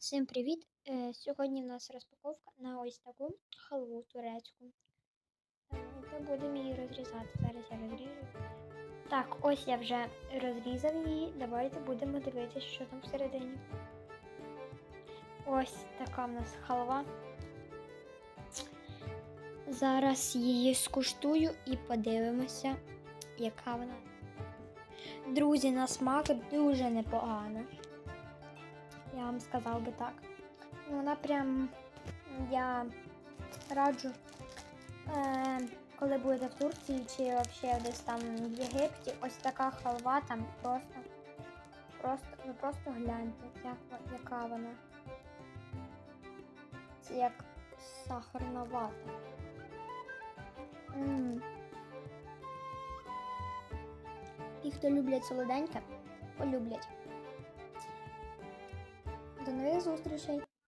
Всім привіт! Е, Сьогодні в нас розпаковка на ось таку халву турецьку. Давайте будемо її розрізати. Зараз я розріжу. Так, ось я вже розрізав її. Давайте будемо дивитися, що там всередині. Ось така в нас халва. Зараз її скуштую і подивимося, яка вона. Друзі, на смак дуже непогано. Я вам сказав би так. Ну, Вона прям я раджу, е, коли будете в Турції чи взагалі десь там в Єгипті, ось така халва там просто, просто, ви просто гляньте, як, яка вона. Це як сахарна вата. М. Ті, хто люблять солоденьке, полюблять. Jesus, Trichet.